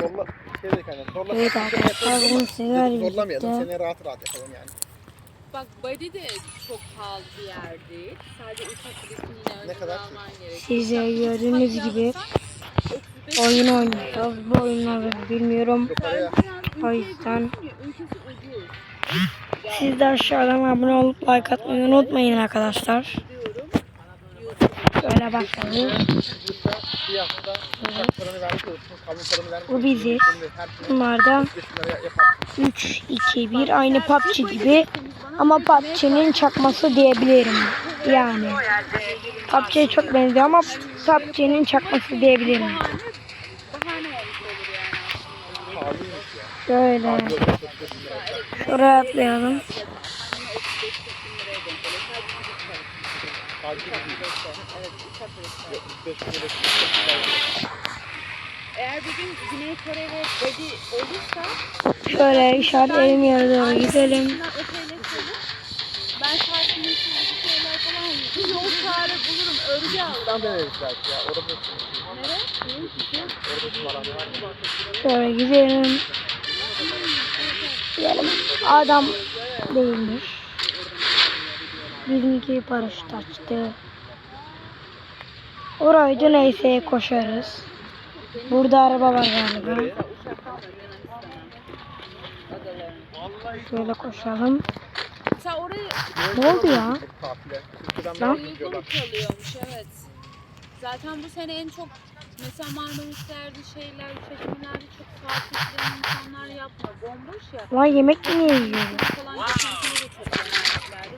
Zorla şey de kanka. Zorla. Evet arkadaşlar bunu sizler Zorlamayalım. Seni rahat rahat yapalım yani. Bak Body de çok pahalı bir yer değil. Sadece uçak biletini yine kadar? alman gerekiyor. size gördüğünüz gibi yapsan 35 oyun oynuyoruz. Bu oyunları bilmiyorum. O yüzden siz de aşağıdan abone olup like atmayı unutmayın arkadaşlar. Diyorum. Şöyle başlayalım. Yoksa bir hafta uçak paranı vermiş olursun. Kalın paranı vermiş Bu olursun. bizi. Şimdi her Bunlar da 5 liraya yaparsın. 3, 2, 1 aynı PUBG gibi ama PUBG'nin çakması diyebilirim. Yani PUBG'ye çok benziyor ama PUBG'nin çakması diyebilirim. Şöyle şuraya atlayalım. Pahalı değil. Evet, uçak. Eğer bir gün Güney Kore ve Body olursa Şöyle işaretlerim yere doğru gidelim. Ben saatini bir şeyler falan bir yol çare bulurum. Örgü alırım. Tam deneriz belki ya. Orada da Nereye? Kumaran var. Şöyle gidelim. Gidelim. Adam değilmiş. Bizimki paraşüt açtı. Orayı da neyse koşarız. Burada araba var galiba. Şöyle koşalım. Ne oldu ya? Lan. evet. Zaten bu sene en çok mesela Marmaris'lerde şeyler, çekimlerde çok tatil planı insanlar yapmıyor. Bomboş ya. Lan yemek mi niye yiyoruz geçen sene de çok Marmaris'lerde.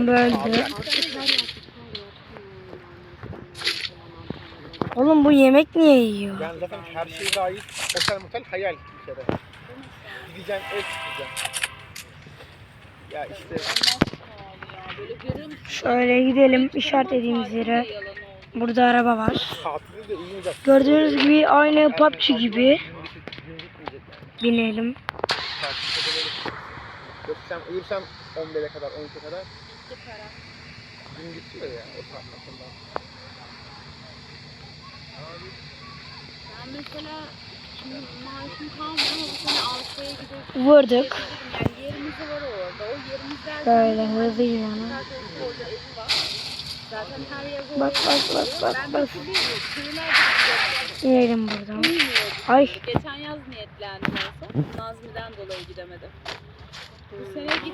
Tamam böldü. Oğlum bu yemek niye yiyor? Yani zaten her şeye dair otel motel hayal bir kere. Gideceğim ev tutacağım. Ya işte? Şöyle gidelim işaretlediğimiz yere. Burada araba var. Gördüğünüz gibi aynı PUBG gibi. Binelim. Yok sen uyursam 11'e kadar 12'ye kadar gün bitiyor ya o sonra. Ben mesela şimdi maaşım kalmıyor ama bu sene Avrupa'ya. Vurduk. Yani yerimiz var orada. O yerimiz derken Böyle hızlı zaten her yer orada. Bak bak bak bak bak. İnelim buradan. Bilmiyorum. Ay Geçen yaz niyetlendim olsa. Nazmi'den dolayı gidemedim. Bu sene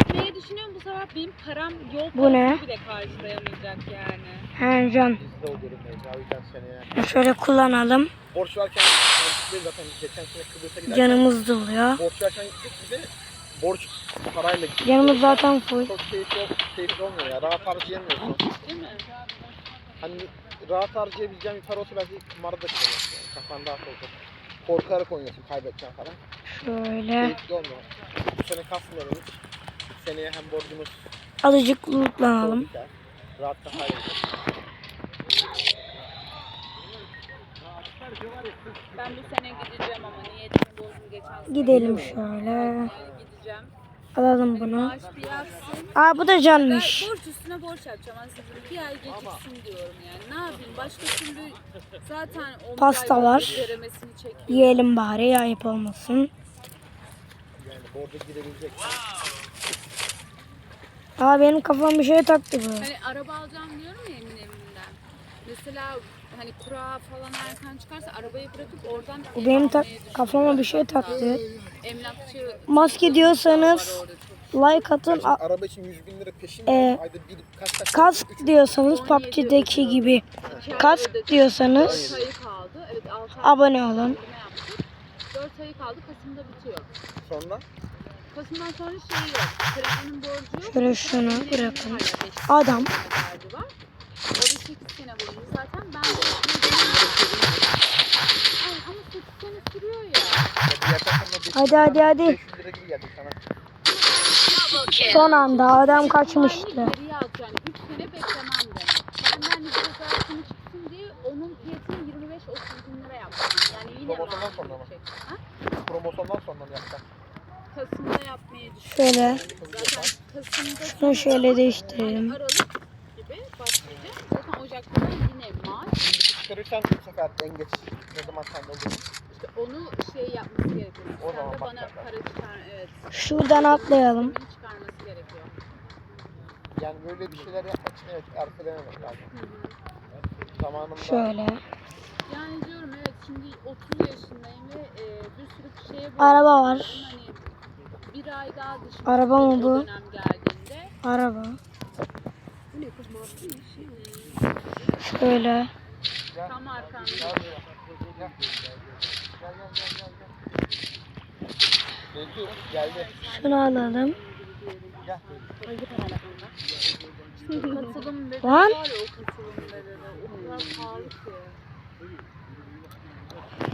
düşünüyorum. Bu sefer benim param yol Bu ne? bile karşılayamayacak yani. he can. O o yüzden seneye. Şöyle kullanalım. Borç verken zaten geçen sene Kıbrıs'a giderken Canımız doluyor. borç verken gittik bir de borç parayla gittik. Canımız zaten full. Çok keyifli, keyifli olmuyor ya. Rahat harcayamıyorsun. Değil mi? Hani rahat harcayabileceğin bir para olsa belki kumarda da kullanırsın. Yani. Kafan rahat olacak. Korkarak oynuyorsun kaybedeceksin falan. Şöyle Keyifli olmuyor. Bu sene kasmıyorum hiç. Seneye hem borcumuz azıcık lootlanalım. biter. Rahat da halledeceğiz. Ben bu sene gideceğim ama niyetimi bozdum geçen sene. Gidelim şöyle. Gideceğim. Alalım bunu. Bir yatsın. Aa bu da Ben canmış. borç üstüne borç yapacağım aslında. Bir ay geciksin diyorum yani. Ne yapayım? Başka türlü zaten 10 Pasta var. Yiyelim bari ayıp olmasın. Yani borca girebilecek. Aa benim kafam bir şey taktı bu. Hani araba alacağım diyorum ya emin evinden. Mesela hani kura falan erken çıkarsa arabayı bırakıp oradan Bu benim tak kafama bir şey taktı. Emlakçı Maske diyorsanız like atın. A- Araba için 100 bin lira peşin Ee. Ayda bir kaç kaç Kask diyorsanız PUBG'deki gibi kask diyorsanız Dört ayı kaldı. Evet 6 ay abone olun. ödeme yaptık. 4 ayı kaldı. Kasım'da bitiyor. Sonra Kasım'dan sonra şey yok. Kredinin borcu yok. Şöyle şunu bırakın. Adam. O da 8 sene boyunca zaten ben de Ay, ama 8 sene sürüyor ya. Hadi hadi hadi. 500 lira gibi geldi sana. Son anda adam kaçmıştı. Geriye at yani 3 sene beklemem demek. Benden cezasını çıksın diye onun fiyatını 25-30 bin lira yaptım. Yani yine Promosyondan sonra mı? Promosyondan sonra mı yapsak? Kasım'da yapmayı. Şöyle. Zaten Kasım'da Şunu şöyle değiştirelim. Yani Aralık gibi başlayacak. Zaten Ocak'ta da yine Mart. Çıkarırsan bu sefer en geç ne zaman sen olur. İşte onu şey yapması gerekiyor. O Sen de bana para çıkar. Evet. Şuradan atlayalım. Çıkarması gerekiyor. Yani böyle bir şeyler yapmak için evet ertelememek lazım. Hı hı. Zamanında Şöyle. Yani diyorum evet şimdi 30 yaşındayım ve e, bir sürü şeye Araba var. Hani bir ay daha dışında Araba mı bu? dönem geldiğinde Araba. bu ne kız mavi mi? Şey mi? Şöyle. Tam arkamda. Şunu alalım. Gel. Katılım bedeli Lan. var ya o katılım bedeli. O kadar pahalı ki.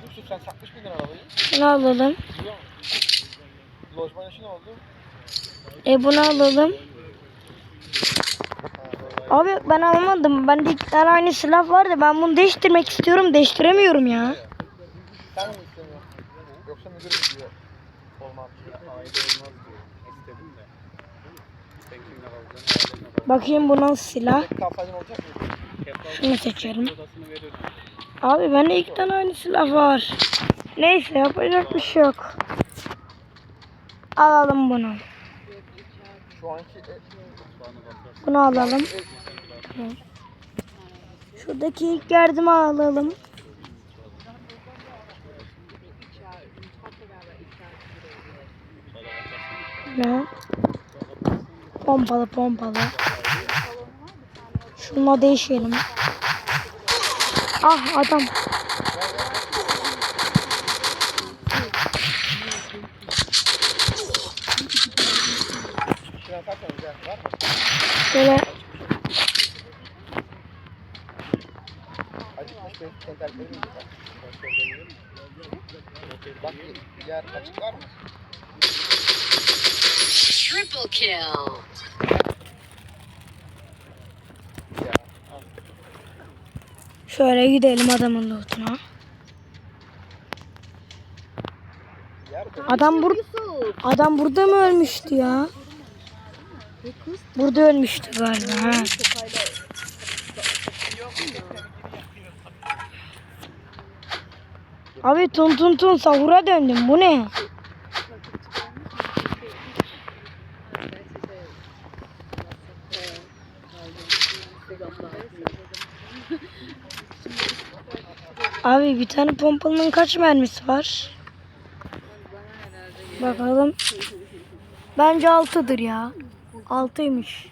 Yusuf sen satmış mıydın arabayı? Şunu alalım. Biliyor musun? Lojman işi ne oldu? E bunu alalım. Abi ben almadım. Bende iki tane aynı silah var da ben bunu değiştirmek istiyorum. Değiştiremiyorum ya. Sen mi istemiyorsun? Yoksa müdür mü diyor? Olmaz. Aile olmaz diyor. İstedim de. Bakayım bu nasıl silah. Şunu verirdim. Abi bende iki tane aynı silah var. Neyse yapacak bir şey yok. Alalım bunu. E. Bunu alalım. Şuradaki ilk yardımı alalım. Ne? Pompalı pompalı. Şununla değişelim. Ah adam. şuna kaç önce var mı? Böyle Acıkmış benim tenterlerim mi? Bak yer açık var mı? Triple kill. Şöyle gidelim adamın lootuna. Adam bur Adam burada mı ölmüştü ya? Burada ölmüştü galiba. Ha. Abi tun tun tun sahura döndüm. Bu ne? Abi bir tane pompalının kaç mermisi var? Bakalım. Bence 6'dır ya. 6'ymış.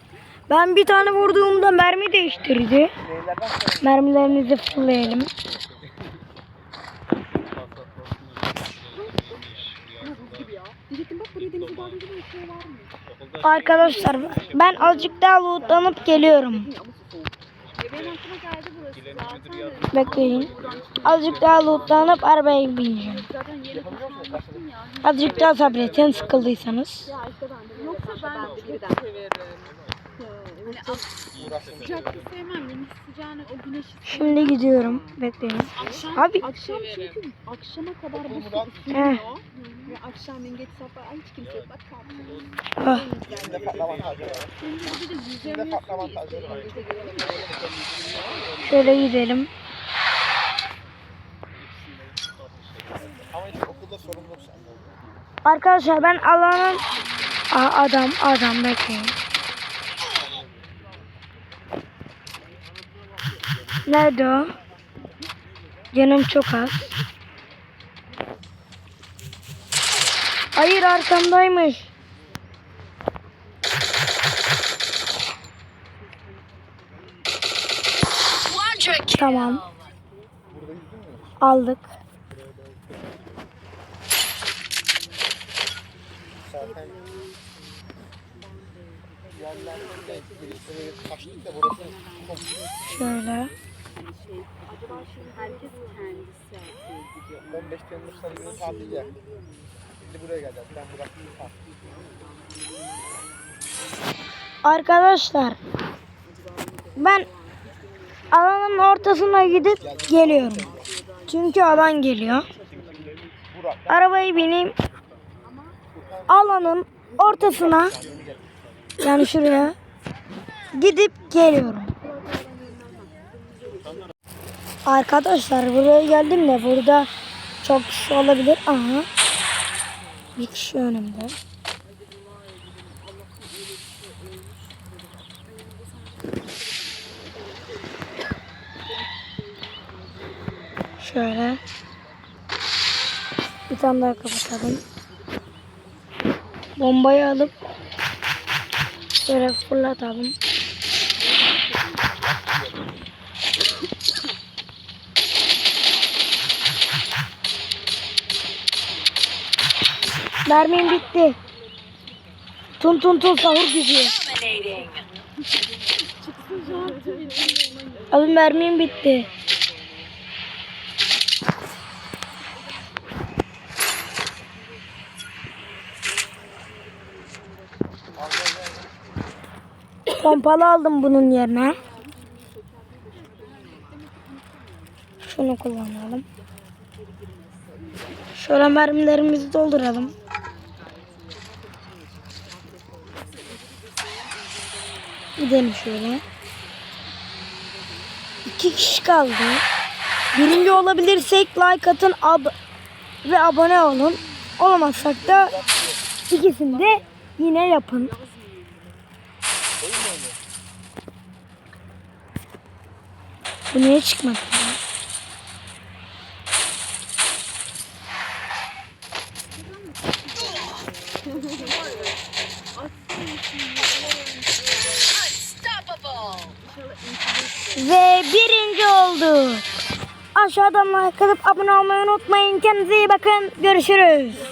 Ben bir tane vurduğumda mermi değiştirdi. Mermilerimizi fırlayalım. Arkadaşlar ben azıcık daha lootlanıp geliyorum. Bekleyin. Azıcık daha lootlanıp arabaya bineceğim. Azıcık daha sabredin sıkıldıysanız. Çok severim. Hani Uğraştım. sıcak sevmem. Güneş sıcağını, o güneşi Şimdi gidiyorum. Bekleyin. Akşam, Abi- akşam çünkü Akşama kadar bu murat. Heh. ve akşamleyin geç ay hiç kimse yok. Bak kalktı. Ah, şöyle gidelim. Arkadaşlar ben alanın Aa, adam adam bekleyin. Nerede o? Canım çok az. Hayır arkamdaymış. Tamam aldık. Zaten Şöyle. Herkes kendisi gidiyor. 15 Temmuz sarıyı tatil ya. Şimdi buraya geleceğiz. Ben tatil. Arkadaşlar ben alanın ortasına gidip geliyorum. Çünkü alan geliyor. Burak. Arabaya bineyim. Alanın ortasına yani şuraya gidip geliyorum. Arkadaşlar buraya geldim de burada çok kişi olabilir. Aha. Bir kişi önümde. Şöyle. Bir tane daha kapatalım. Bombayı alıp şöyle fırlatalım. Mermim bitti. Tun tun tun sahur gücü. Abi mermim bitti. Pompalı aldım bunun yerine. Şunu kullanalım. Şöyle mermilerimizi dolduralım. Gidelim şöyle. İki kişi kaldı. Birinci olabilirsek like atın ab ve abone olun. Olamazsak da ikisini de yine yapın. Bu niye çıkmadı? Ve birinci olduk. Aşağıdan like atıp abone olmayı unutmayın. Kendinize iyi bakın. Görüşürüz.